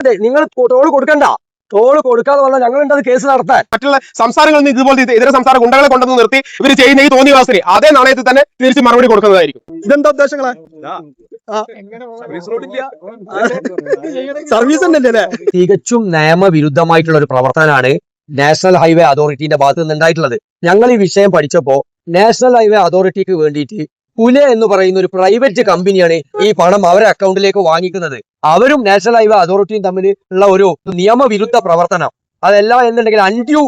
അതെ, നിങ്ങൾ ടോൾ കൊടുക്കണ്ട. ടോൾ കൊടുക്കാന്ന് പറഞ്ഞാൽ ഞങ്ങളുണ്ട് അത് കേസ് നടത്താൻ. മറ്റുള്ള സംസ്ഥാനങ്ങളിൽ നിന്ന് ഇതുപോലെ ഇത് ഇതര സംസ്ഥാന ഗുണ്ടകളെ കൊണ്ടുവന്ന് നിർത്തി ഇവർ ചെയ്യുന്ന ഈ തോന്നിയ വാസന അതേ നാണയത്തിൽ തന്നെ തിരിച്ച് മറുപടി കൊടുക്കുന്നതായിരിക്കും. ഇതെന്താ ഉദ്ദേശങ്ങളെ? സർവീസ് ഉണ്ടല്ലേ തികച്ചും നിയമവിരുദ്ധമായിട്ടുള്ള ഒരു പ്രവർത്തനമാണ് നാഷണൽ ഹൈവേ അതോറിറ്റിന്റെ ഭാഗത്ത് നിന്ന് ഉണ്ടായിട്ടുള്ളത് ഞങ്ങൾ ഈ വിഷയം പഠിച്ചപ്പോ നാഷണൽ ഹൈവേ അതോറിറ്റിക്ക് വേണ്ടിയിട്ട് പുലെ എന്ന് പറയുന്ന ഒരു പ്രൈവറ്റ് കമ്പനിയാണ് ഈ പണം അവരെ അക്കൗണ്ടിലേക്ക് വാങ്ങിക്കുന്നത്. അവരും നാഷണൽ ഹൈവേ അതോറിറ്റിയും തമ്മിൽ ഉള്ള ഒരു നിയമവിരുദ്ധ പ്രവർത്തനം. അതല്ല എന്നുണ്ടെങ്കിൽ അന്റു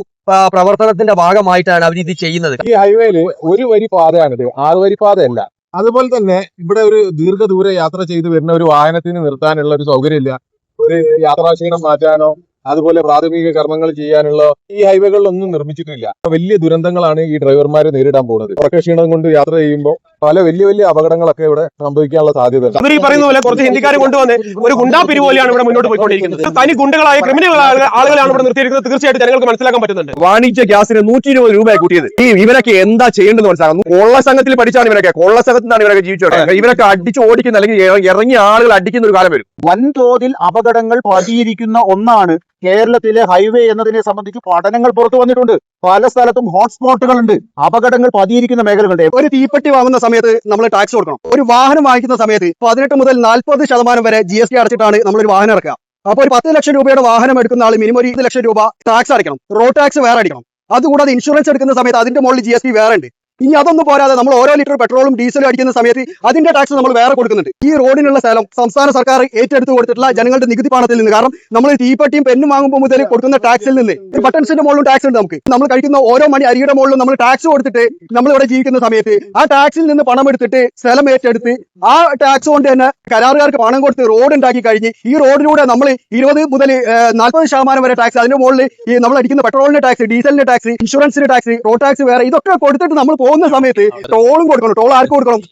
പ്രവർത്തനത്തിന്റെ ഭാഗമായിട്ടാണ് അവർ ഇത് ചെയ്യുന്നത്. ഈ ഹൈവേയിൽ ഒരു വരി പാതയാണിത് ആറ് വരി പാതയല്ല. അതുപോലെ തന്നെ ഇവിടെ ഒരു ദീർഘദൂര യാത്ര ചെയ്ത് വരുന്ന ഒരു വാഹനത്തിന് നിർത്താനുള്ള ഒരു സൗകര്യമില്ല. ഒരു യാത്രാക്ഷീണം മാറ്റാനോ അതുപോലെ പ്രാഥമിക കർമ്മങ്ങൾ ചെയ്യാനുള്ള ഈ ഹൈവേകളിലൊന്നും നിർമ്മിച്ചിട്ടില്ല. വലിയ ദുരന്തങ്ങളാണ് ഈ ഡ്രൈവർമാരെ നേരിടാൻ പോകുന്നത്. ഉറക്കക്ഷീണം കൊണ്ട് യാത്ര ചെയ്യുമ്പോൾ പല വലിയ വലിയ അപകടങ്ങളൊക്കെ ഇവിടെ സംഭവിക്കാനുള്ള സാധ്യത അവർ ഈ പറയുന്ന പോലെ കുറച്ച് ഹിന്ദിക്കാരെ കൊണ്ടുവന്ന് ഒരു ഗുണ്ടാ പിരിപോലെയാണ് ഇവിടെ മുന്നോട്ട് പോയിക്കൊണ്ടിരിക്കുന്നത്. തനി ഗുണ്ടകളായ ക്രിമിനൽ ആളുകളാണ് ഇവിടെ നിർത്തിയിരിക്കുന്നത്. തീർച്ചയായിട്ടും ജനങ്ങൾക്ക് മനസ്സിലാക്കാൻ പറ്റുന്നുണ്ട്. വാണിജ്യ ഗ്യാസിന് നൂറ്റി ഇരുപത് രൂപ കൂട്ടിയത്. ഈ ഇവരൊക്കെ എന്താ ചെയ്യേണ്ടത് മനസ്സിലാകുന്നു കൊള്ള സംഘത്തിൽ പഠിച്ചാണ് ഇവരൊക്കെ. കൊള്ള സംഘത്തിനാണ് ഇവരൊക്കെ ജീവിച്ചത്. ഇവരൊക്കെ അടിച്ച് ഓടിക്കുന്ന അല്ലെങ്കിൽ ഇറ- ഇറങ്ങിയ ആളുകൾ അടിക്കുന്ന ഒരു കാലം വരും. വൻതോതിൽ അപകടങ്ങൾ പതിയിരിക്കുന്ന ഒന്നാണ് കേരളത്തിലെ ഹൈവേ എന്നതിനെ സംബന്ധിച്ച് പഠനങ്ങൾ പുറത്തു വന്നിട്ടുണ്ട്. പല സ്ഥലത്തും ഹോട്ട്സ്പോട്ടുകൾ ഉണ്ട് അപകടങ്ങൾ പതിയിരിക്കുന്ന മേഖലകളുണ്ട് ഒരു തീപ്പെട്ടി വാങ്ങുന്ന സമയത്ത് നമ്മൾ ടാക്സ് കൊടുക്കണം. ഒരു വാഹനം വാങ്ങിക്കുന്ന സമയത്ത് പതിനെട്ട് മുതൽ നാൽപ്പത് ശതമാനം വരെ ജി എസ് ടി അടച്ചിട്ടാണ് നമ്മൾ ഒരു വാഹനം ഇറക്കുക. അപ്പൊ ഒരു പത്ത് ലക്ഷം രൂപയുടെ വാഹനം എടുക്കുന്ന ആൾ മിനിമം ഒരു ലക്ഷം രൂപ ടാക്സ് അടയ്ക്കണം. റോഡ് ടാക്സ് വേറെ അടിക്കണം. അതുകൂടാതെ ഇൻഷുറൻസ് എടുക്കുന്ന സമയത്ത് അതിന്റെ മുകളിൽ ജി എസ് ടി വേറെ ഉണ്ട്. ഇനി അതൊന്നും പോരാതെ നമ്മൾ ഓരോ ലിറ്റർ പെട്രോളും ഡീസലും അടിക്കുന്ന സമയത്ത് അതിന്റെ ടാക്സ് നമ്മൾ വേറെ കൊടുക്കുന്നുണ്ട്. ഈ റോഡിനുള്ള സ്ഥലം സംസ്ഥാന സർക്കാർ ഏറ്റെടുത്ത് കൊടുത്തിട്ടുള്ള ജനങ്ങളുടെ നികുതി പണത്തിൽ നിന്ന്. കാരണം നമ്മൾ തീപ്പട്ടിയും പെന്നും വാങ്ങുമ്പോൾ മുതൽ കൊടുക്കുന്ന ടാക്സിൽ നിന്ന്. ബട്ടൺസിന്റെ മുകളിലും ടാക്സ് ഉണ്ട് നമുക്ക്. നമ്മൾ കഴിക്കുന്ന ഓരോ മണി അരിയുടെ മുകളിലും നമ്മൾ ടാക്സ് കൊടുത്തിട്ട് നമ്മൾ ഇവിടെ ജീവിക്കുന്ന സമയത്ത് ആ ടാക്സിൽ നിന്ന് പണം എടുത്തിട്ട് സ്ഥലം ഏറ്റെടുത്ത് ആ ടാക്സ് കൊണ്ട് തന്നെ കരാറുകാർക്ക് പണം കൊടുത്ത് റോഡ് ഉണ്ടാക്കി കഴിഞ്ഞ് ഈ റോഡിലൂടെ നമ്മൾ ഇരുപത് മുതൽ നാൽപ്പത് ശതമാനം വരെ ടാക്സ് അതിന്റെ മുകളിൽ ഈ നമ്മൾ അടിക്കുന്ന പെട്രോളിന്റെ ടാക്സ് ഡീസലിന്റെ ടാക്സ് ഇൻഷുറൻസിന്റെ ടാക്സ് റോഡ് ടാക്സ് വേറെ ഇതൊക്കെ കൊടുത്തിട്ട് നമ്മൾ പോകുന്ന സമയത്ത് ടോളും കൊടുക്കണം. ടോൾ ആർക്ക് കൊടുക്കണം?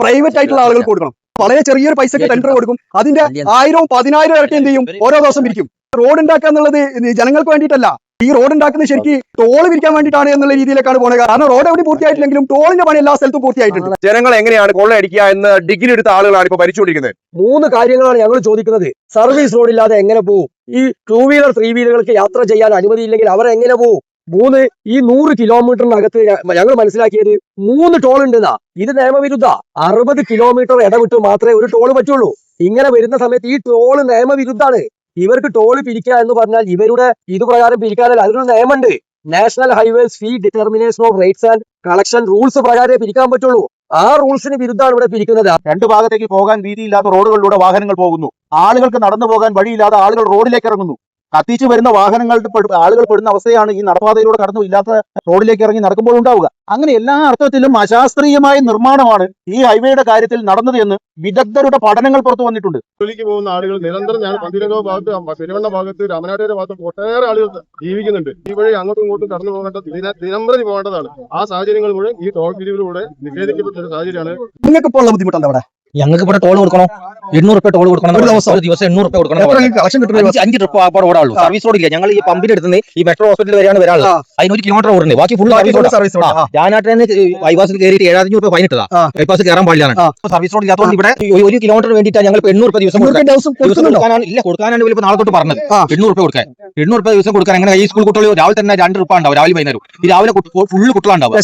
പ്രൈവറ്റ് ആയിട്ടുള്ള ആളുകൾ കൊടുക്കണം. വളരെ ചെറിയൊരു പൈസക്ക് ടെൻഡർ കൊടുക്കും. അതിന്റെ ആയിരവും പതിനായിരം ഇരട്ടി എന്ത് ചെയ്യും? ഓരോ ദിവസം പിരിക്കും റോഡ് ഉണ്ടാക്കുക എന്നുള്ളത് ജനങ്ങൾക്ക് വേണ്ടിയിട്ടല്ല. ഈ റോഡ് ഉണ്ടാക്കുന്നത് ശരിക്കും ടോൾ വിരിക്കാൻ വേണ്ടിയിട്ടാണ് എന്നുള്ള രീതിയിലേക്കാണ് പോകുന്നത് കാരണം റോഡ് എവിടെ പൂർത്തിയായിട്ടില്ലെങ്കിലും ടോളിന്റെ പണി എല്ലാ സ്ഥലത്തും പൂർത്തിയായിട്ടുണ്ട്. ജനങ്ങൾ എങ്ങനെയാണ് കൊള്ളയടിക്കുക എന്ന് ഡിഗ്രി എടുത്ത ആളുകളാണ് ഇപ്പൊ ഭരിച്ചുകൊണ്ടിരിക്കുന്നത്? മൂന്ന് കാര്യങ്ങളാണ് ഞങ്ങൾ ചോദിക്കുന്നത്. സർവീസ് റോഡ് ഇല്ലാതെ എങ്ങനെ പോകും ഈ ടൂ വീലർ ത്രീ വീലറുകൾക്ക് യാത്ര ചെയ്യാൻ അനുമതിയില്ലെങ്കിൽ അവർ എങ്ങനെ പോകും മൂന്ന് ഈ നൂറ് കിലോമീറ്ററിനകത്ത് ഞങ്ങൾ മനസ്സിലാക്കിയത് മൂന്ന് ടോൾ ഉണ്ടെന്നാ. ഇത് നിയമവിരുദ്ധ. അറുപത് കിലോമീറ്റർ ഇടവിട്ട് മാത്രമേ ഒരു ടോൾ പറ്റുള്ളൂ. ഇങ്ങനെ വരുന്ന സമയത്ത് ഈ ടോൾ നിയമവിരുദ്ധാണ് ഇവർക്ക് ടോൾ പിരിക്കുക എന്ന് പറഞ്ഞാൽ ഇവരുടെ ഇത് പ്രകാരം പിരിക്കാനല്ല അതിനൊരു നിയമമുണ്ട്. National highways fee determination of rates and collection rules പ്രകാരമേ പിരിക്കാൻ പറ്റുള്ളൂ. ആ റൂൾസിന് വിരുദ്ധമാണ് ഇവിടെ പിരിക്കുന്നത്. രണ്ടു ഭാഗത്തേക്ക് പോകാൻ വീതിയില്ലാത്ത റോഡുകളിലൂടെ വാഹനങ്ങൾ പോകുന്നു. ആളുകൾക്ക് നടന്നു പോകാൻ വഴിയില്ലാതെ ആളുകൾ റോഡിലേക്ക് ഇറങ്ങുന്നു. കത്തിച്ചു വരുന്ന വാഹനങ്ങളുടെ ആളുകൾ പെടുന്ന അവസ്ഥയാണ് ഈ നടപ്പാതയിലൂടെ കടന്നു ഇല്ലാത്ത റോഡിലേക്ക് ഇറങ്ങി നടക്കുമ്പോൾ ഉണ്ടാവുക. അങ്ങനെ എല്ലാ അർത്ഥത്തിലും അശാസ്ത്രീയമായ നിർമ്മാണമാണ് ഈ ഹൈവേയുടെ കാര്യത്തിൽ നടന്നത് എന്ന് വിദഗ്ധരുടെ പഠനങ്ങൾ പുറത്തു വന്നിട്ടുണ്ട്. ജോലിക്ക് പോകുന്ന ആളുകൾ നിരന്തരം ഞാൻ പന്തിരങ്ങോ ഭാഗത്ത് പെരുവണ്ണ ഭാഗത്ത് രാമനാട്ടുകര ഭാഗത്ത് ഒട്ടേറെ ആളുകൾ ജീവിക്കുന്നുണ്ട്. ഈ വഴി അങ്ങോട്ടും ഇങ്ങോട്ടും കടന്നു പോകേണ്ട ദിന- ദിനംപ്രതി പോകേണ്ടതാണ്. ആ സാഹചര്യങ്ങൾ മുഴുവൻ ഈ ടോൾ പിരിവിലൂടെ നിഷേധിക്കപ്പെട്ട ഒരു സാഹചര്യമാണ്. നിങ്ങൾക്ക് ഇപ്പോൾ ബുദ്ധിമുട്ടുണ്ട് അവിടെ? ഞങ്ങൾക്ക് ഇവിടെ ടോൾ കൊടുക്കണോ? എണ്ണൂറ് റുപ്യ ടോൾ കൊടുക്കണം ഒരു ദിവസം? ദിവസം എണ്ണൂറ് റുപ്യ കൊടുക്കണം അഞ്ച് ട്രിപ്പ് ആ. ഓടാളു സർവീസ് റോഡ് ഇല്ല. ഞങ്ങൾ ഈ പമ്പിന്റെ അടുത്ത് ഈ മെട്രോ ഹോസ്പിറ്റൽ വരെയാണ് വരാനുള്ളത്. അതിനൊരു അതിന് ഒരു കിലോമീറ്റർ ഓടുന്നത് ബാക്കി ഫുൾ സർവീസ് റോഡ്. ഞാനാട്ടിൽ ബൈപാസിൽ കയറിയിട്ട് ഏഴായിരം രൂപ ഫൈൻ ഇട്ടതാ. ബൈപാസ് കയറാൻ പാടില്ലാണ് സർവീസ് റോഡ് ഇല്ലാത്തതുകൊണ്ട് ഇവിടെ ഒരു കിലോമീറ്റർ വേണ്ടിയിട്ടാണ് ഞങ്ങൾ എണ്ണൂറ് രൂപ ദിവസം കൊടുക്കാനാണ് ഇല്ല കൊടുക്കാനാണ് ഇപ്പൊ നാളെ തൊട്ട് പറഞ്ഞത്. എണ്ണൂറ് റുപ്യ കൊടുക്കാൻ. എണ്ണൂറ് റുപ്യ ദിവസം കൊടുക്കാൻ അങ്ങനെ ഈ സ്കൂൾ കുട്ടികൾ രാവിലെ തന്നെ രണ്ട് രൂപ ഉണ്ടാവും രാവിലെ വൈകുന്നേരം. ഈ രാവിലെ ഫുള്ള് കുട്ടികളുണ്ടാവും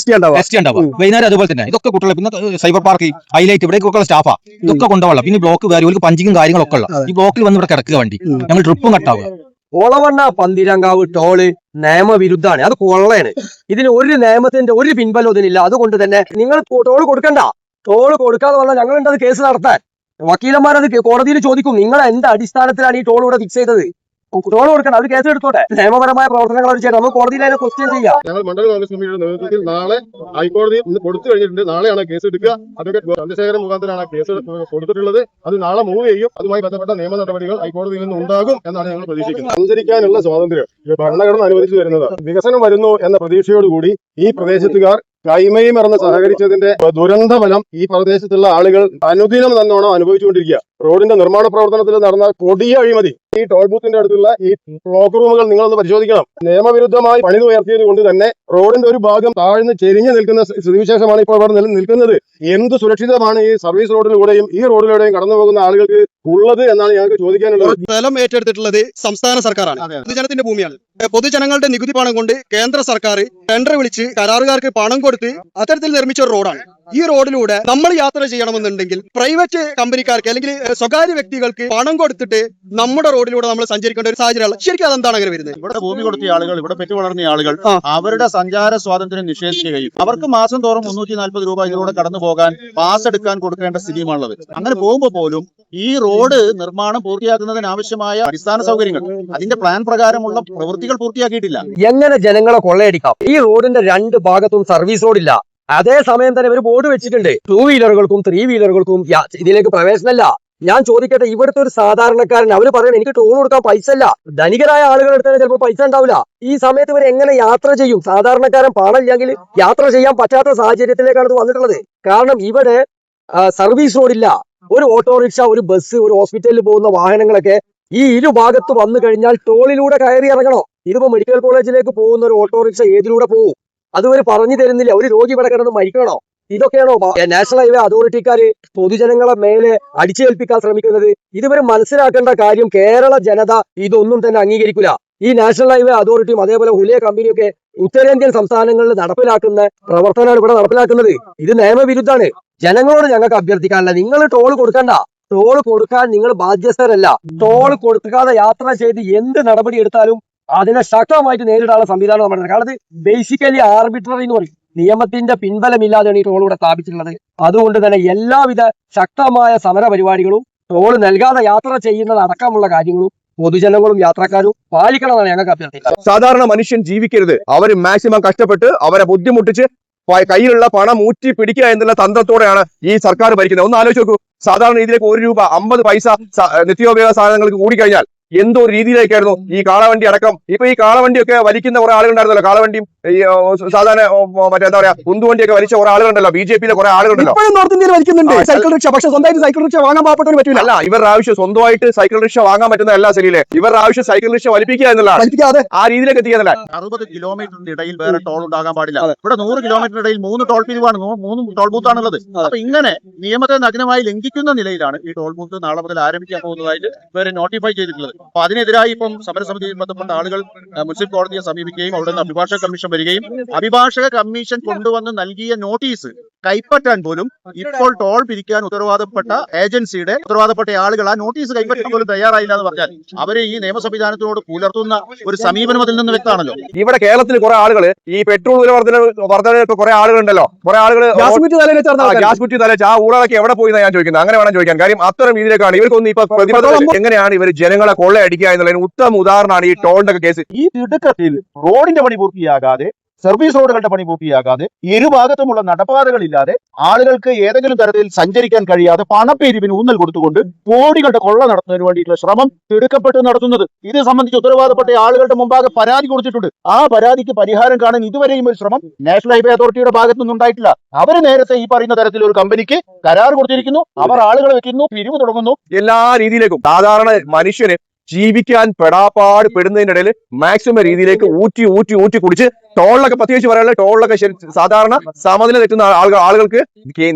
ഉണ്ടാവും വൈകുന്നേരം അതുപോലെ തന്നെ. ഇതൊക്കെ കുട്ടികളെ പിന്നെ സൈബർ പാർക്ക് ഹൈലൈറ്റ് ഇവിടേക്കൊക്കെ സ്റ്റാഫാ ഇതൊക്കെ കൊണ്ടുപോകാം പിന്നെ ബ്ലോക്ക് വേറെ പഞ്ചിങ്ങും കാര്യങ്ങളൊക്കെ ഉള്ള. ഈ ബ്ലോക്കിൽ വന്ന് ഇവിടെ കിടക്കുക വണ്ടി. ഞങ്ങൾ ട്രിപ്പും കട്ടാവുക ഒളവണ്ണ പന്തിരങ്കാവ് ടോൾ നിയമവിരുദ്ധാണ്. അത് കൊള്ളയാണ്. ഇതിന് ഒരു നിയമത്തിന്റെ ഒരു പിൻബലം ഇതിനില്ല. അതുകൊണ്ട് തന്നെ നിങ്ങൾ ടോൾ കൊടുക്കണ്ട. ടോൾ കൊടുക്കാതെ പറഞ്ഞാൽ ഞങ്ങളുണ്ട് അത് കേസ് നടത്താൻ. വക്കീലന്മാരത് കോടതിയിൽ ചോദിക്കും നിങ്ങൾ എന്ത് അടിസ്ഥാനത്തിലാണ് ഈ ടോൾ ഇവിടെ ഫിക്സ് ചെയ്തത്? ടോൾ കൊടുക്കണം. അവർ കേസ് എടുത്തോട്ടെ. നിയമപരമായ പ്രവർത്തനങ്ങൾ അവർ ചെയ്യണം നമുക്ക് കോടതിയിൽ അതിനെ ക്വസ്റ്റ്യൻ ചെയ്യാം. ഞങ്ങൾ മണ്ഡല കോൺഗ്രസ് കമ്മിറ്റിയുടെ നേതൃത്വത്തിൽ നാളെ ഹൈക്കോടതി ഇന്ന് കൊടുത്തു കഴിഞ്ഞിട്ടുണ്ട്. നാളെയാണ് കേസ് എടുക്കുക. അതൊക്കെ ചന്ദ്രശേഖരൻ മുഖാന്തരമാണ് കേസ് കൊടുത്തിട്ടുള്ളത്. അത് നാളെ മൂവ് ചെയ്യും. അതുമായി ബന്ധപ്പെട്ട നിയമ നടപടികൾ ഹൈക്കോടതിയിൽ നിന്ന് ഉണ്ടാകും എന്നാണ് ഞങ്ങൾ പ്രതീക്ഷിക്കുന്നത്. സഞ്ചരിക്കാനുള്ള സ്വാതന്ത്ര്യം. ഭരണഘടന അനുവദിച്ചു വരുന്നത് വികസനം വരുന്നു എന്ന പ്രതീക്ഷയോടുകൂടി ഈ പ്രദേശത്തുകാർ കൈമയും ഇറന്ന് സഹകരിച്ചതിന്റെ ദുരന്ത ഫലം ഈ പ്രദേശത്തുള്ള ആളുകൾ അനുദിനം നന്നോണം അനുഭവിച്ചുകൊണ്ടിരിക്കുക. റോഡിന്റെ നിർമ്മാണ പ്രവർത്തനത്തിൽ നടന്ന കൊടിയ അഴിമതി ഈ ടോൾ ബൂത്തിന്റെ അടുത്തുള്ള ഈ ബ്ലോക്ക് റൂമുകൾ നിങ്ങളൊന്ന് പരിശോധിക്കണം. നിയമവിരുദ്ധമായി പണിത് ഉയർത്തിയത് കൊണ്ട് തന്നെ റോഡിന്റെ ഒരു ഭാഗം താഴ്ന്ന് ചെരിഞ്ഞു നിൽക്കുന്ന സ്ഥിതിവിശേഷമാണ് ഇപ്പോൾ അവിടെ നിൽക്കുന്നത്. എന്ത് സുരക്ഷിതമാണ് ഈ സർവീസ് റോഡിലൂടെയും ഈ റോഡിലൂടെയും കടന്നു പോകുന്ന ആളുകൾക്ക് ഉള്ളത് എന്നാണ് ഞങ്ങൾക്ക് ചോദിക്കാനുള്ളത്. സ്ഥലം ഏറ്റെടുത്തിട്ടുള്ളത് സംസ്ഥാന സർക്കാരാണ്. പൊതുജനത്തിന്റെ ഭൂമിയാണ്. പൊതുജനങ്ങളുടെ നികുതി പണം കൊണ്ട് കേന്ദ്ര സർക്കാർ ടെൻഡർ വിളിച്ച് കരാറുകാർക്ക് പണം കൊടുത്ത് അത്തരത്തിൽ നിർമ്മിച്ച ഒരു റോഡാണ് ഈ റോഡിലൂടെ നമ്മൾ യാത്ര ചെയ്യണമെന്നുണ്ടെങ്കിൽ പ്രൈവറ്റ് കമ്പനിക്കാർക്ക് അല്ലെങ്കിൽ സ്വകാര്യ വ്യക്തികൾക്ക് പണം കൊടുത്തിട്ട് നമ്മുടെ റോഡിലൂടെ നമ്മൾ സഞ്ചരിക്കേണ്ട ഒരു സാഹചര്യമാണ്. ശരിക്കും അതെന്താണ് അങ്ങനെ വരുന്നത്? ഇവിടെ ഭൂമി കൊടുത്ത ആളുകൾ ഇവിടെ പെറ്റു വളർന്ന ആളുകൾ അവരുടെ സഞ്ചാര സ്വാതന്ത്ര്യം നിഷേധിക്കുകയും അവർക്ക് മാസം തോറും മുന്നൂറ്റി നാൽപ്പത് രൂപ ഇതിലൂടെ കടന്നു പോകാൻ പാസ് എടുക്കാൻ കൊടുക്കേണ്ട സ്ഥിതിയുമാണുള്ളത്. അങ്ങനെ പോകുമ്പോൾ പോലും ഈ റോഡ് നിർമ്മാണം പൂർത്തിയാക്കുന്നതിന് ആവശ്യമായ അടിസ്ഥാന സൗകര്യങ്ങൾ അതിന്റെ പ്ലാൻ പ്രകാരമുള്ള പ്രവൃത്തികൾ പൂർത്തിയാക്കിയിട്ടില്ല. എങ്ങനെ ജനങ്ങളെ കൊള്ളയടിക്കാം? ഈ റോഡിന്റെ രണ്ട് ഭാഗത്തും സർവീസ് റോഡില്ല അതേ സമയം തന്നെ ഒരു ബോർഡ് വെച്ചിട്ടുണ്ട്. ടൂ വീലറുകൾക്കും ത്രീ വീലറുകൾക്കും ഇതിലേക്ക് പ്രവേശനമല്ല. ഞാൻ ചോദിക്കട്ടെ ഇവിടുത്തെ ഒരു സാധാരണക്കാരൻ അവർ പറയണം എനിക്ക് ടോൾ കൊടുക്കാൻ പൈസ അല്ല ധനികരായ ആളുകളുടെ എടുത്താൽ ചിലപ്പോൾ പൈസ ഉണ്ടാവില്ല. ഈ സമയത്ത് ഇവർ എങ്ങനെ യാത്ര ചെയ്യും? സാധാരണക്കാരൻ പാടില്ലെങ്കിൽ യാത്ര ചെയ്യാൻ പറ്റാത്ത സാഹചര്യത്തിലേക്കാണ് ഇത് വന്നിട്ടുള്ളത്. കാരണം ഇവിടെ സർവീസ് റോഡില്ല ഒരു ഓട്ടോറിക്ഷ ഒരു ബസ് ഒരു ഹോസ്പിറ്റലിൽ പോകുന്ന വാഹനങ്ങളൊക്കെ ഈ ഇരുഭാഗത്ത് വന്നു കഴിഞ്ഞാൽ ടോളിലൂടെ കയറി ഇറങ്ങണോ. ഇതിപ്പോ മെഡിക്കൽ കോളേജിലേക്ക് പോകുന്ന ഒരു ഓട്ടോറിക്ഷ ഏതിലൂടെ പോകും? അതുവരെ പറഞ്ഞു തരുന്നില്ല. ഒരു രോഗി ഇവിടെ കിടന്ന് മരിക്കണോ? ഇതൊക്കെയാണോ നാഷണൽ ഹൈവേ അതോറിറ്റിക്കാര് പൊതുജനങ്ങളെ മേലെ അടിച്ചേൽപ്പിക്കാൻ ശ്രമിക്കുന്നത്? ഇതുവരെ മനസ്സിലാക്കേണ്ട കാര്യം കേരള ജനത ഇതൊന്നും തന്നെ അംഗീകരിക്കില്ല. ഈ നാഷണൽ ഹൈവേ അതോറിറ്റിയും അതേപോലെ ഹുലിയ കമ്പനിയൊക്കെ ഉത്തരേന്ത്യൻ സംസ്ഥാനങ്ങളിൽ നടപ്പിലാക്കുന്ന പ്രവർത്തനമാണ് ഇവിടെ നടപ്പിലാക്കുന്നത്. ഇത് നിയമവിരുദ്ധാണ് ജനങ്ങളോട് ഞങ്ങൾക്ക് അഭ്യർത്ഥിക്കാനല്ല. നിങ്ങൾ ടോൾ കൊടുക്കണ്ട. ടോൾ കൊടുക്കാൻ നിങ്ങൾ ബാധ്യസ്ഥരല്ല. ടോൾ കൊടുക്കാതെ യാത്ര ചെയ്ത് എന്ത് നടപടി എടുത്താലും അതിനെ ശക്തമായിട്ട് നേരിടാനുള്ള സംവിധാനം നമ്മുടെ കാരണം ഇത് ബേസിക്കലി ആർബിട്രറി എന്ന് പറയും. നിയമത്തിന്റെ പിൻബലമില്ലാതെയാണ് ഈ ടോൾ സ്ഥാപിച്ചിട്ടുള്ളത്. അതുകൊണ്ട് തന്നെ എല്ലാവിധ ശക്തമായ സമര പരിപാടികളും ടോൾ നൽകാതെ യാത്ര ചെയ്യുന്നത് അടക്കമുള്ള കാര്യങ്ങളും പൊതുജനങ്ങളും യാത്രക്കാരും പാലിക്കണമെന്നാണ് ഞങ്ങൾക്ക് അഭ്യർത്ഥിക്കുന്നത്. സാധാരണ മനുഷ്യൻ ജീവിക്കരുത്. അവർ മാക്സിമം കഷ്ടപ്പെട്ട് അവരെ ബുദ്ധിമുട്ടിച്ച് കയ്യിലുള്ള പണം ഊറ്റി പിടിക്കുക എന്നുള്ള തന്ത്രത്തോടെയാണ് ഈ സർക്കാർ ഭരിക്കുന്നത്. ഒന്ന് ആലോചിച്ച് നോക്കൂ. സാധാരണ രീതിയിലേക്ക് ഒരു രൂപ അമ്പത് പൈസ നിത്യോപയോഗ സാധനങ്ങൾക്ക് കൂടിക്കഴിഞ്ഞാൽ എന്തോ ഒരു രീതിയിലേക്കായിരുന്നു ഈ കാളവണ്ടി അടക്കം. ഇപ്പൊ ഈ കാളവണ്ടിയൊക്കെ വലിക്കുന്ന കുറെ ആളുകളുണ്ടായിരുന്നല്ലോ. കാളവണ്ടിയും ഈ സാധാരണ മറ്റേ എന്താ പറയാ ഉന്തുവണ്ടിയൊക്കെ വലിച്ച കുറെ ആളുകളുണ്ടല്ലോ. ബി ജെ പിയിലെ കുറെ ആളുകളുണ്ടല്ലോ. ഇപ്പോഴും നോർത്ത് ഇന്ത്യയിൽ വലിക്കുന്നുണ്ട്. Cycle rickshaw. പക്ഷെ സ്വന്തമായിട്ട് സൈക്കിൾ റിക്ഷ വാങ്ങാൻ പാവപ്പെട്ടവന് അല്ല ഇവരുടെ ആവശ്യം സ്വന്തമായിട്ട് സൈക്കിൾ റിക്ഷ വാങ്ങാൻ പറ്റുന്നതല്ല ശരിയിലെ ഇവരുടെ ആവശ്യം സൈക്കിൾ റിക്ഷ വലിപ്പിക്കുക എന്നുള്ളതാണ്. വലിപ്പിക്കാതെ. ആ രീതിയിലേക്ക് എത്തിക്കുന്നില്ല അറുപത് കിലോമീറ്ററിന്റെ ഇടയിൽ വേറെ ടോൾ ഉണ്ടാകാൻ പാടില്ല. ഇവിടെ നൂറ് കിലോമീറ്ററിന് ഇടയിൽ മൂന്ന് ടോൾ പിരിവാണ്. മൂന്ന് ടോൾ ബൂത്താണുള്ളത്. അപ്പൊ ഇങ്ങനെ നിയമത്തെ നഗ്നമായി ലംഘിക്കുന്ന നിലയിലാണ് ഈ ടോൾ ബൂത്ത് നാളെ മുതൽ ആരംഭിക്കാൻ പോകുന്നതായിട്ട് ഇവരെ നോട്ടിഫൈ ചെയ്തിട്ടുള്ളത്. അപ്പൊ അതിനെതിരായി ഇപ്പം സമരസമിതിയിൽ ബന്ധപ്പെട്ട ആളുകൾ മുനിസിപ്പൽ കോടതിയെ സമീപിക്കുകയും അവിടെ നിന്ന് അഭിഭാഷക കമ്മീഷൻ വരികയും അഭിഭാഷക കമ്മീഷൻ കൊണ്ടുവന്ന് നൽകിയ നോട്ടീസ് കൈപ്പറ്റാൻ പോലും ഇപ്പോൾ ടോൾ പിരിക്കാൻ ഉത്തരവാദപ്പെട്ട ഏജൻസിയുടെ ഉത്തരവാദപ്പെട്ട ആളുകൾ ആ നോട്ടീസ് കൈപ്പറ്റാൻ പോലും തയ്യാറായില്ല എന്ന് പറഞ്ഞാൽ അവരെ ഈ നിയമ സംവിധാനത്തിനോട് പുലർത്തുന്ന ഒരു സമീപനം അതിൽ നിന്ന് വ്യക്തമാണല്ലോ. ഇവിടെ കേരളത്തിൽ കുറെ ആളുകൾ ഈ പെട്രോൾ വില വർധന വർധനയൊക്കെ കുറെ ആളുകളുണ്ടല്ലോ. കുറെ ആളുകൾ ഗ്യാസ് കുറ്റി. തലച്ച് ആ ഊളകളൊക്കെ എവിടെ പോയി ഞാൻ ചോദിക്കുന്നത്. അങ്ങനെ വേണം ചോദിക്കാൻ. കാര്യം അത്തരം രീതിയിലേക്കാണ് ഇവർക്കൊന്നും ഇപ്പൊ പ്രതിബദ്ധത എങ്ങനെയാണ് ഇവർ ജനങ്ങളെ കൊള്ളയടിക്കുക എന്നുള്ളതിന് ഉത്തമ ഉദാഹരണമാണ് ഈ ടോളിന്റെ കേസ്. ഈ തിടുക്കത്തിൽ റോഡിന്റെ പണി പൂർത്തിയാകാതെ സർവീസ് റോഡുകളുടെ പണി പൂർത്തിയാകാതെ ഇരുഭാഗത്തുമുള്ള നടപ്പാതകളില്ലാതെ ആളുകൾക്ക് ഏതെങ്കിലും തരത്തിൽ സഞ്ചരിക്കാൻ കഴിയാതെ പണപ്പെരിവിന് ഊന്നൽ കൊടുത്തുകൊണ്ട് കോടികളുടെ കൊള്ള നടത്തുന്നതിന് വേണ്ടിയിട്ടുള്ള ശ്രമം തിടുക്കപ്പെട്ട് നടത്തുന്നത്. ഇത് സംബന്ധിച്ച് ഉത്തരവാദപ്പെട്ട ആളുകളുടെ മുമ്പാകെ പരാതി കൊടുത്തിട്ടുണ്ട്. ആ പരാതിക്ക് പരിഹാരം കാണാൻ ഇതുവരെയും ഒരു ശ്രമം നാഷണൽ ഹൈവേ അതോറിറ്റിയുടെ ഭാഗത്തു നിന്നുണ്ടായിട്ടില്ല. അവർ നേരത്തെ ഈ പറയുന്ന തരത്തിൽ ഒരു കമ്പനിക്ക് കരാർ കൊടുത്തിരിക്കുന്നു. അവർ ആളുകളെ വെക്കുന്നു പിരിവ് തുടങ്ങുന്നു. എല്ലാ രീതിയിലേക്കും. സാധാരണ മനുഷ്യന് ജീവിക്കാൻ പെടാപ്പാട് പെടുന്നതിന്റെ ഇടയിൽ മാക്സിമം രീതിയിലേക്ക് ഊറ്റി ഊറ്റി ഊറ്റി കുടിച്ച് ടോളിലൊക്കെ പ്രത്യേകിച്ച് പറയാനുള്ള ടോളിലൊക്കെ ശരി സാധാരണ സമനില തെറ്റുന്ന ആളുകൾ ആളുകൾക്ക്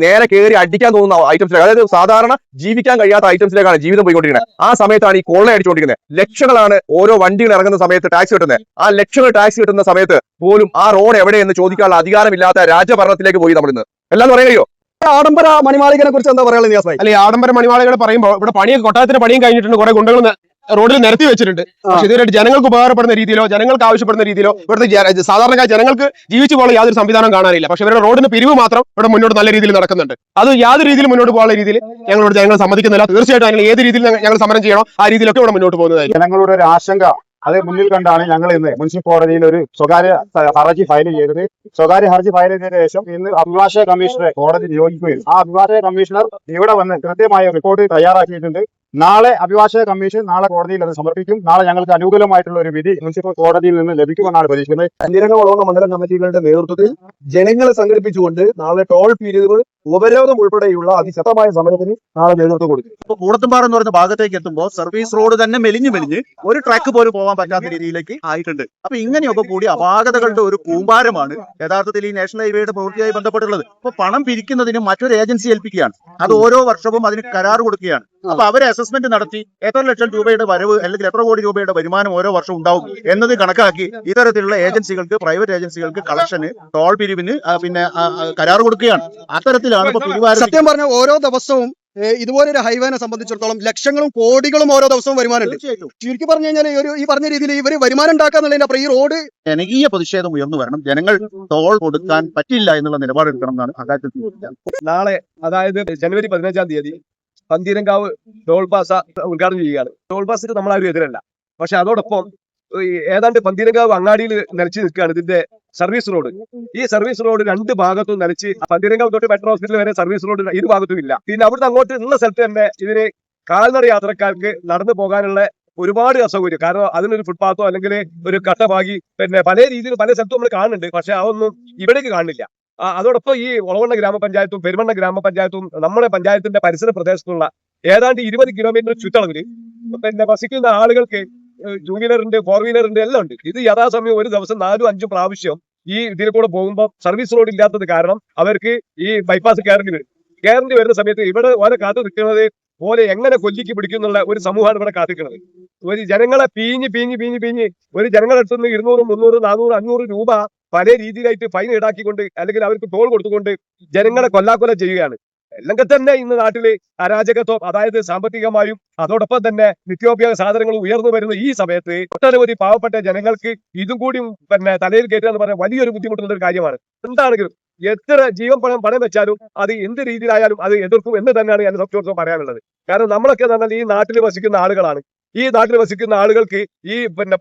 നേരെ കയറി അടിക്കാൻ തോന്നുന്ന ഐറ്റംസിലേക്ക് അതായത് സാധാരണ ജീവിക്കാൻ കഴിയാത്ത ഐറ്റംസിലേക്കാണ് ജീവിതം പോയിക്കൊണ്ടിരിക്കുന്നത്. ആ സമയത്താണ് ഈ കൊള്ള അടിച്ചുകൊണ്ടിരിക്കുന്നത് ലക്ഷങ്ങളാണ് ഓരോ വണ്ടികൾ ഇറങ്ങുന്ന സമയത്ത് ടാക്സ് കിട്ടുന്നത്. ആ ലക്ഷങ്ങൾ ടാക്സ് കിട്ടുന്ന സമയത്ത് പോലും ആ റോഡ് എവിടെയെന്ന് ചോദിക്കാനുള്ള അധികാരമില്ലാത്ത രാജ്യഭരണത്തിലേക്ക് പോയി നമ്മൾ ഇന്ന് എല്ലാം പറയാൻ കഴിയോ ആഡംബര മണിമാളികനെ കുറിച്ച് എന്താ പറയാനുള്ളത് അല്ലെ ആഡംബര മണിമാളികൾ പറയുമ്പോൾ ഇവിടെ പണിയൊക്കെ കൊട്ടാരത്തിന്റെ പണിയും കഴിഞ്ഞിട്ടുണ്ട്. കുറെ ഗുണ്ടകൾ റോഡിൽ നിരത്തി വെച്ചിട്ടുണ്ട്. പക്ഷെ ഇതുവരെയായിട്ട് ജനങ്ങൾക്ക് ഉപകാരപ്പെടുന്ന രീതിയിലോ ജനങ്ങൾക്ക് ആവശ്യപ്പെടുന്ന രീതിയിലോ ഇവിടുത്തെ സാധാരണക്കാർ ജനങ്ങൾക്ക് ജീവിച്ചു പോകാൻ യാതൊരു സംവിധാനം കാണാനില്ല. പക്ഷെ ഇവരുടെ റോഡിന് പിരിവ് മാത്രം ഇവിടെ മുന്നോട്ട് നല്ല രീതിയിൽ നടക്കുന്നുണ്ട്. അത് യാതൊരു രീതിയിൽ മുന്നോട്ട് പോകാനുള്ള രീതിയിൽ ഞങ്ങളോട് ജനങ്ങൾ സമ്മതിക്കുന്നില്ല. തീർച്ചയായിട്ടും അതിന് ഏത് രീതിയിൽ ഞങ്ങൾ- സമരം ചെയ്യണോ ആ രീതിയിലൊക്കെ ഇവിടെ മുന്നോട്ട് പോകുന്നതായിരിക്കും. ജനങ്ങളുടെ ഒരു ആശങ്ക അത് മുന്നിൽ കണ്ടാണ് ഞങ്ങൾ ഇന്ന് മുനിസിപ്പൽ കോടതിയിൽ ഒരു സ്വകാര്യ ഹർജി ഫയൽ ചെയ്തത്. സ്വകാര്യ ഹർജി ഫയൽ ചെയ്തതിനു ശേഷം ഇന്ന് അഭിഭാഷക കമ്മീഷണറെ കോടതി നിയോഗിക്കുകയും ആ അഭിഭാഷക കമ്മീഷണർ ഇവിടെ വന്ന് കൃത്യമായ റിപ്പോർട്ട് തയ്യാറാക്കിയിട്ടുണ്ട്. നാളെ അഭിഭാഷക കമ്മീഷൻ നാളെ കോടതിയിൽ അത് സമർപ്പിക്കും. നാളെ ഞങ്ങൾക്ക് അനുകൂലമായിട്ടുള്ള ഒരു വിധി മുനിസിപ്പൽ കോടതിയിൽ നിന്ന് ലഭിക്കുമെന്നാണ് പ്രതീക്ഷിക്കുന്നത്. പന്തീരംഗ വളർന്ന മണ്ഡലം കമ്മിറ്റികളുടെ നേതൃത്വത്തിൽ ജനങ്ങളെ സംഘടിപ്പിച്ചുകൊണ്ട് നാളെ ടോൾ പീരീഡുകൾ ഉപരോധം ഉൾപ്പെടെയുള്ള അതിശക്തമായ സമരത്തിന് നാളെ നേതൃത്വം കൊടുക്കും. ഇപ്പൊ കൂടത്തുംപാറ എന്ന് പറഞ്ഞ ഭാഗത്തേക്ക് എത്തുമ്പോൾ സർവീസ് റോഡ് തന്നെ മെലിഞ്ഞു മെലിഞ്ഞ് ഒരു ട്രാക്ക് പോലും പോകാൻ പറ്റാത്ത രീതിയിലേക്ക് ആയിട്ടുണ്ട്. അപ്പൊ ഇങ്ങനെയൊക്കെ കൂടി അപാകതകളുടെ ഒരു കൂമ്പാരമാണ് യഥാർത്ഥത്തിൽ ഈ നാഷണൽ ഹൈവേയുടെ പ്രവൃത്തിയായി ബന്ധപ്പെട്ടുള്ളത്. ഇപ്പൊ പണം പിരിക്കുന്നതിന് മറ്റൊരു ഏജൻസി ഏൽപ്പിക്കുകയാണ്. അത് ഓരോ വർഷവും അതിന് കരാർ കൊടുക്കുകയാണ്. അപ്പൊ അവർ അസസ്മെന്റ് നടത്തി. എത്ര ലക്ഷം രൂപയുടെ വരവ് അല്ലെങ്കിൽ എത്ര കോടി രൂപയുടെ വരുമാനം ഓരോ വർഷം ഉണ്ടാവും എന്നത് കണക്കാക്കി ഇത്തരത്തിലുള്ള ഏജൻസികൾക്ക് പ്രൈവറ്റ് ഏജൻസികൾക്ക് കളക്ഷന് ടോൾ പിരിവിന് പിന്നെ കരാർ കൊടുക്കുകയാണ്. അത്തരത്തിലാണ് ഇപ്പൊ പിരിവാരം സത്യം പറഞ്ഞ ഓരോ ദിവസവും ഇതുപോലെ ഒരു ഹൈവേനെ സംബന്ധിച്ചിടത്തോളം ലക്ഷങ്ങളും കോടികളും ഓരോ ദിവസവും വരുമാനമുണ്ട്. ചുരുക്കി പറഞ്ഞു കഴിഞ്ഞാൽ ഈ ഒരു ഈ പറഞ്ഞ രീതിയിൽ ഇവർ വരുമാനം ഉണ്ടാക്കാന്നുള്ളതിന്റെ അപ്പൊ ഈ റോഡ് ജനകീയ പ്രതിഷേധം ഉയർന്നു വരണം. ജനങ്ങൾ ടോൾ കൊടുക്കാൻ പറ്റില്ല എന്നുള്ള നിലപാട് എടുക്കണം എന്നാണ് അക്കാര്യത്തിൽ നാളെ അതായത് ജനുവരി പതിനഞ്ചാം തീയതി പന്തീരങ്കാവ് ടോൾ പാസ ഉദ്ഘാടനം ചെയ്യുകയാണ്. ടോൾ നമ്മൾ ആരും എതിരല്ല. പക്ഷെ അതോടൊപ്പം ഏതാണ്ട് പന്തീരങ്കാവ് അങ്ങാടിയിൽ നിലച്ച് നിൽക്കുകയാണ് ഇതിന്റെ സർവീസ് റോഡ്. ഈ സർവീസ് റോഡ് രണ്ട് ഭാഗത്തും നിലച്ച് പന്തീരങ്കാവ് തൊട്ട് മെട്രോ ഹോസ്പിറ്റൽ വരെ സർവീസ് റോഡ് ഇരു ഭാഗത്തും ഇല്ല. പിന്നെ അവിടുന്ന് അങ്ങോട്ട് ഉള്ള സ്ഥലത്ത് തന്നെ ഇതിന് കാൽനട യാത്രക്കാർക്ക് നടന്നു പോകാനുള്ള ഒരുപാട് അസൗകര്യം. കാരണം അതിനൊരു ഫുട്പാത്തോ അല്ലെങ്കിൽ ഒരു കട്ടഭാഗി പിന്നെ പല രീതിയിൽ പല സ്ഥലത്തും നമ്മൾ കാണുന്നുണ്ട്. പക്ഷെ അതൊന്നും ഇവിടേക്ക് കാണുന്നില്ല ആ, അതോടൊപ്പം ഈ ഒളവണ്ണ ഗ്രാമപഞ്ചായത്തും പെരുമണ്ണ ഗ്രാമപഞ്ചായത്തും നമ്മുടെ പഞ്ചായത്തിന്റെ പരിസര പ്രദേശത്തുള്ള ഏതാണ്ട് ഇരുപത് കിലോമീറ്റർ ചുറ്റളവിൽ പിന്നെ വസിക്കുന്ന ആളുകൾക്ക് ടൂ വീലർ ഫോർ വീലറിന്റെ എല്ലാം ഉണ്ട്. ഇത് യഥാസമയം ഒരു ദിവസം നാലും അഞ്ചും പ്രാവശ്യം ഈ ഇതിൽ കൂടെ പോകുമ്പോൾ സർവീസ് റോഡ് ഇല്ലാത്തത് കാരണം അവർക്ക് ഈ ബൈപ്പാസ് കയറേണ്ടി വരും. കയറേണ്ടി വരുന്ന സമയത്ത് ഇവിടെ ഓരോ കാത്തു നിൽക്കുന്നത് പോലെ എങ്ങനെ കൊല്ലിക്ക് പിടിക്കുന്നുള്ള ഒരു സമൂഹമാണ് ഇവിടെ കാത്തിക്കുന്നത് ഒരു ജനങ്ങളെ പീഞ്ഞ് പീഞ്ഞ് പീഞ്ഞ് പീഞ്ഞ് ഒരു ജനങ്ങളുടെ അടുത്ത് നിന്ന് ഇരുന്നൂറ് മുന്നൂറ് നാനൂറ് അഞ്ഞൂറ് രൂപ പല രീതിയിലായിട്ട് ഫൈൻ ഈടാക്കിക്കൊണ്ട് അല്ലെങ്കിൽ അവർക്ക് ടോൾ കൊടുത്തുകൊണ്ട് ജനങ്ങളെ കൊല്ലാക്കൊല ചെയ്യുകയാണ്. അല്ലെങ്കിൽ തന്നെ ഇന്ന് നാട്ടിലെ അരാജകത്വം അതായത് സാമ്പത്തികമായും അതോടൊപ്പം തന്നെ നിത്യോപയോഗ സാധനങ്ങൾ ഉയർന്നു വരുന്ന ഈ സമയത്ത് ഒട്ടനവധി പാവപ്പെട്ട ജനങ്ങൾക്ക് ഇതും കൂടി പിന്നെ തലയിൽ കയറ്റുക എന്ന് പറഞ്ഞാൽ വലിയൊരു ബുദ്ധിമുട്ടുള്ള ഒരു കാര്യമാണ്. എന്താണെങ്കിലും എത്ര ജീവൻ പണം പണം വെച്ചാലും അത് എന്ത് രീതിയിലായാലും അത് എതിർക്കും എന്ന് തന്നെയാണ് ഞാൻ സംബന്ധിച്ചിടത്തോളം പറയാനുള്ളത്. കാരണം നമ്മളൊക്കെ എന്ന് പറഞ്ഞാൽ ഈ നാട്ടിൽ വസിക്കുന്ന ആളുകളാണ്. ഈ നാട്ടിൽ വസിക്കുന്ന ആളുകൾക്ക് ഈ പിന്നെ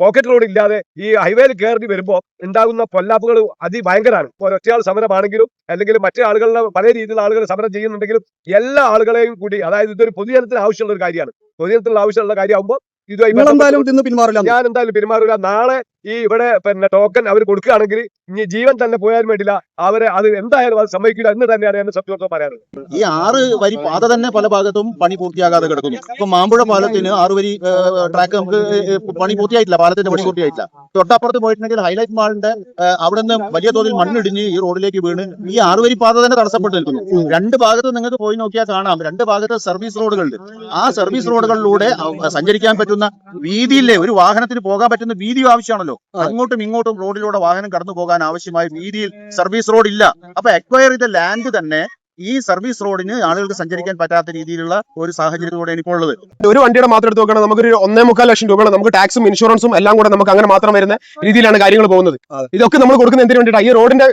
പോക്കറ്റ് റോഡ് ഇല്ലാതെ ഈ ഹൈവേയിൽ കയറി വരുമ്പോൾ ഉണ്ടാകുന്ന പൊല്ലാപ്പുകൾ അതിഭയങ്കരമാണ് ഇപ്പോൾ ഒറ്റയാൾ സമരമാണെങ്കിലും അല്ലെങ്കിൽ മറ്റു ആളുകളുടെ പല രീതിയിലുള്ള ആളുകൾ സമരം ചെയ്യുന്നുണ്ടെങ്കിലും എല്ലാ ആളുകളെയും കൂടി അതായത് ഇതൊരു പൊതുജനത്തിന് ആവശ്യമുള്ള ഒരു കാര്യമാണ്. പൊതുജനത്തിനുള്ള ആവശ്യമുള്ള കാര്യമാകുമ്പോൾ ഇതുമായി ഞാൻ എന്തായാലും പിന്മാറില്ല. ഞാൻ എന്തായാലും പെരുമാറില്ല നാളെ ഈ ഇവിടെ പിന്നെ ടോക്കൺ അവർ കൊടുക്കുകയാണെങ്കിൽ ഇനി ജീവൻ തന്നെ പോയാലും വേണ്ടില്ല. അവരെ അത് എന്തായാലും അത് സമ്മതിക്കില്ല എന്ന് തന്നെയാണ് എന്നെ സത്യോത്സവം പറയാനുള്ളത്. ഈ ആറ് വരി പാത തന്നെ പല ഭാഗത്തും പണി പൂർത്തിയാകാതെ കിടക്കുന്നു. ഇപ്പൊ മാമ്പുഴ പാലത്തിന് ആറ് വരി ട്രാക്ക് നമുക്ക് പണി പൂർത്തിയായിട്ടില്ല. പാലത്തിന്റെ പണി പൂർത്തിയായിട്ടില്ല. തൊട്ടപ്പുറത്ത് പോയിട്ടുണ്ടെങ്കിൽ ഹൈലൈറ്റ് മാളിന്റെ അവിടെ നിന്ന് വലിയ തോതിൽ മണ്ണിടിഞ്ഞ് ഈ റോഡിലേക്ക് വീണ് ഈ ആറ് വരി പാത തന്നെ തടസ്സപ്പെട്ട് നിൽക്കുന്നു. രണ്ട് ഭാഗത്ത് നിങ്ങൾക്ക് പോയി നോക്കിയാൽ കാണാം. രണ്ട് ഭാഗത്ത് സർവീസ് റോഡുകളുണ്ട് ആ സർവീസ് റോഡുകളിലൂടെ സഞ്ചരിക്കാൻ പറ്റുന്ന വീതിയില്ലേ ഒരു വാഹനത്തിന് പോകാൻ പറ്റുന്ന വീതി ആവശ്യമാണല്ലോ. അങ്ങോട്ടും ഇങ്ങോട്ടും റോഡിലൂടെ വാഹനം കടന്നു പോകാൻ ആവശ്യമായ വീതിയിൽ സർവീസ് റോഡ് ഇല്ല. അപ്പൊ അക്വയർ ചെയ്ത ലാൻഡ് തന്നെ ഈ സർവീസ് റോഡിന് ആളുകൾക്ക് സഞ്ചരിക്കാൻ പറ്റാത്ത രീതിയിലുള്ള ഒരു സാഹചര്യത്തോടെയാണ് എനിക്കുള്ളത് ഉള്ളത്. ഒരു വണ്ടിയുടെ മാത്രം എടുത്ത് നോക്കുകയാണെങ്കിൽ നമുക്കൊരു ഒന്നേ മുക്കാൽ ലക്ഷം രൂപയാണ് നമുക്ക് ടാക്സും ഇൻഷുറൻസും എല്ലാം കൂടെ നമുക്ക് അങ്ങനെ മാത്രം വരുന്ന രീതിയിലാണ് കാര്യങ്ങൾ പോകുന്നത്. ഇതൊക്കെ നമ്മൾ കൊടുക്കുന്ന എന്തിനു വേണ്ടിയിട്ടാണ്? ഈ റോഡിന്റെ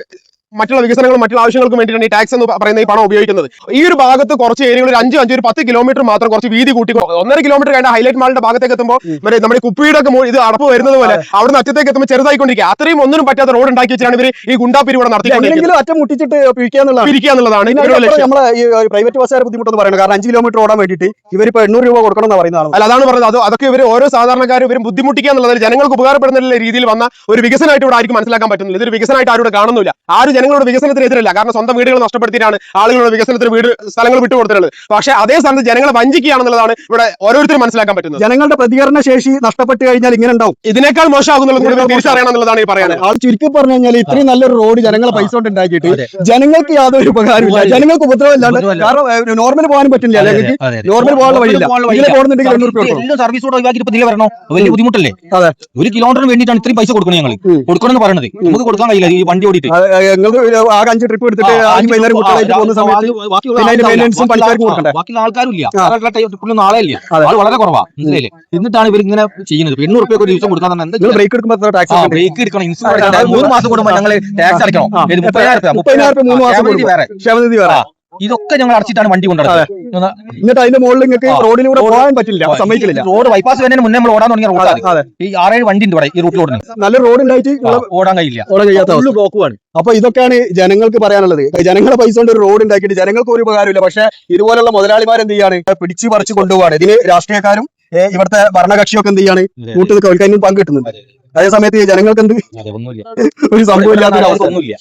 മറ്റുള്ള വികസനങ്ങളും മറ്റുള്ള ആവശ്യങ്ങൾക്കും വേണ്ടിയിട്ടാണ് ഈ ടാക്സ് എന്ന് പറയുന്ന ഈ പണം ഉപയോഗിക്കുന്നത്. ഈ ഒരു ഭാഗത്ത് കുറച്ച് ഏരിയകൾ ഒരു അഞ്ച് അഞ്ച് ഒരു പത്ത് കിലോമീറ്റർ മാത്രം കുറച്ച് വീതി കൂട്ടി ഒന്നര കിലോമീറ്റർ കഴിഞ്ഞ ഹൈലൈറ്റ് മാളിന്റെ ഭാഗത്തേക്ക് എത്തുമ്പോൾ മറ്റേ നമ്മുടെ കുപ്പിയുടെ ഒക്കെ ഇത് അടപ്പ് വരുന്നത് പോലെ അവിടുന്ന് അറ്റത്തേക്ക് എത്തുമ്പോൾ ചെറുതായിക്കൊണ്ടിരിക്കുക. അത്രയും ഒന്നും പറ്റാത്ത റോഡ് ഉണ്ടാക്കി വെച്ചാണ് ഇവർ ഈ ഗുണ്ടാപ്പിരി ഇവിടെ നടത്തിക്കൊണ്ടിരിക്കുന്നത്. അറ്റം മുട്ടിച്ചിട്ട് ഇവരുടെ നമ്മളെ ഈ പ്രൈവറ്റ് ബസ്സുകാരെ ബുദ്ധിമുട്ടെന്ന് പറയുന്നത് കാരണം അഞ്ച് കിലോമീറ്റർ ഓടാൻ വേണ്ടിയിട്ട് ഇവരിപ്പോ എണ്ണൂറ് രൂപ കൊടുക്കണം എന്ന് പറയുന്നതാണ് അല്ല അതാണ് പറഞ്ഞത്. അത് അതൊക്കെ ഇവർ ഓരോ സാധാരണക്കാരും ഇവരും ബുദ്ധിമുട്ടിക്കുക എന്നുള്ളത് ജനങ്ങൾക്ക് ഉപകാരപ്പെടുന്ന രീതിയിൽ വന്ന ഒരു വികസനമായിട്ട് ഇവിടെ ആർക്കും മനസ്സിലാക്കാൻ പറ്റുന്നില്ല. ഇതൊരു വികസനമായിട്ട് ആരും കാണുന്നില്ല. ആരും ജനങ്ങളുടെ വികസനത്തിന് എതിരല്ല. കാരണം സ്വന്തം വീടുകൾ നഷ്ടപ്പെടുത്തിയിട്ടാണ് ആളുകളുടെ വികസനത്തിന് വീട് സ്ഥലങ്ങൾ വിട്ടുകൊടുത്തിട്ടുള്ളത് പക്ഷേ അതേ സ്ഥാനത്ത് ജനങ്ങളെ വഞ്ചിക്കുകയാണെന്നുള്ളതാണ് ഇവിടെ ഓരോരുത്തരും മനസ്സിലാക്കാൻ പറ്റുന്നത്. ജനങ്ങളുടെ പ്രതികരണ ശേഷി നഷ്ടപ്പെട്ട് കഴിഞ്ഞാൽ ഇങ്ങനെ ഉണ്ടാവും. ഇതിനേക്കാൾ മോശമാകുന്നുള്ളത് തിരിച്ചറിയണമെന്നുള്ളതാണ് തിരിച്ചറിയണം എന്നുള്ളതാണ് ഈ പറയുന്നത് ആൾ ചുരുക്കി പറഞ്ഞു കഴിഞ്ഞാൽ ഇത്രയും നല്ലൊരു റോഡ് ജനങ്ങളെ പൈസ കൊണ്ട് ഉണ്ടാക്കിയിട്ട് ജനങ്ങൾക്ക് യാതൊരു ഉപകാരമില്ല. ജനങ്ങൾക്ക് ഉപദ്രവമില്ലാണ്ട് കാരണം നോർമൽ പോകാൻ പറ്റില്ല. അല്ലെങ്കിൽ നോർമൽ പോകാനുള്ള വഴിയില്ല. ഇതിലെ പോകുന്നുണ്ടെങ്കിൽ എണ്ണൂറ് സർവീസ് ഇതിലെ വരണോ? വലിയ ബുദ്ധിമുട്ടല്ലേ? ഒരു കിലോമീറ്ററിന് വേണ്ടിയിട്ടാണ് ഇത്രയും പൈസ കൊടുക്കണം ഞങ്ങൾ കൊടുക്കണമെന്ന് കൊടുക്കണം എന്ന് പറയുന്നത് നമുക്ക് കൊടുക്കാൻ കഴിയില്ല ഈ വണ്ടി ഓടിയിട്ട്. ആകെ അഞ്ച് ട്രിപ്പ് എടുത്തിട്ട് ആദ്യം വൈകുന്നേരം കുട്ടികളായിട്ട് പോകുന്ന സമയത്ത് പിന്നെ അതിന്റെ maintenance ഉം പണിക്കാർക്കും കൊടുക്കണ്ടേ? ബാക്കിയുള്ള ആൾക്കാരും ഇല്ല ആ. പുള്ളിയൊന്നും ആളെ ഇല്ല. അതെ. ആൾ വളരെ കുറവാ. മനസ്സിലായില്ലേ? എന്നിട്ടാണ് ഇവർ ഇങ്ങനെ ചെയ്യുന്നത്. എണ്ണൂറ് റുപ്യ ഒരു ദിവസം കൊടുക്കാൻ നിങ്ങൾ ബ്രേക്ക് എടുക്കുമ്പോൾ ടാക്സ് ബ്രേക്ക് എടുക്കണം. ഇൻഷുറൻസ് മൂന്ന് മാസം കൂടുമ്പോൾ ഞങ്ങൾ ടാക്സ് അടയ്ക്കണം. മുപ്പതിനായിരം രൂപ മുപ്പതിനായിരം രൂപ മൂന്ന് മാസം വേറെ. ക്ഷേമനിധി വേറെ. ഇതൊക്കെ ഞങ്ങൾ അടച്ചിട്ടാണ് വണ്ടി കൊണ്ടുവരുന്നത് എന്നിട്ട് അതിന്റെ മുകളിൽ നിങ്ങൾക്ക്. റോഡിലൂടെ പോകാൻ പറ്റില്ല. സമ്മതിക്കില്ല. റോഡ് ബൈപ്പാസ് വരുന്നതിന് മുന്നേ നമ്മൾ ഓടാൻ തുടങ്ങിയ റോഡാണ് അതെ ഈ ആറേഴ് വണ്ടി ഉണ്ട് ഇവിടെ ഈ റൂട്ടിൽ ഓടുന്നത് നല്ല റോഡ് ഉണ്ടായിട്ട് ഓടാൻ കഴിയില്ല. ഓടാൻ കഴിയാത്ത ബ്ലോക്കുമാണ്. അപ്പൊ ഇതൊക്കെയാണ് ജനങ്ങൾക്ക് പറയാനുള്ളത്. ജനങ്ങളെ പൈസ കൊണ്ട് ഒരു റോഡ് ഉണ്ടാക്കിയിട്ട് ജനങ്ങൾക്ക് ഒരു ഉപകാരമില്ല പക്ഷെ ഇതുപോലുള്ള മുതലാളിമാർ എന്ത് ചെയ്യാണ്? പിടിച്ചു പറിച്ചു കൊണ്ടുപോവാണ്. ഇതിന് രാഷ്ട്രീയക്കാരും ഇവിടുത്തെ ഭരണകക്ഷിയൊക്കെ എന്ത് ചെയ്യാണ്? കൂട്ടുകൾക്ക് അവർക്ക് അതിനും പങ്കിട്ടുന്നുണ്ട് അതേസമയത്ത് ജനങ്ങൾക്ക് എന്ത് ഒരു സംഭവം ഇല്ലാത്ത ഒരു അവസ്ഥ ഒന്നുമില്ല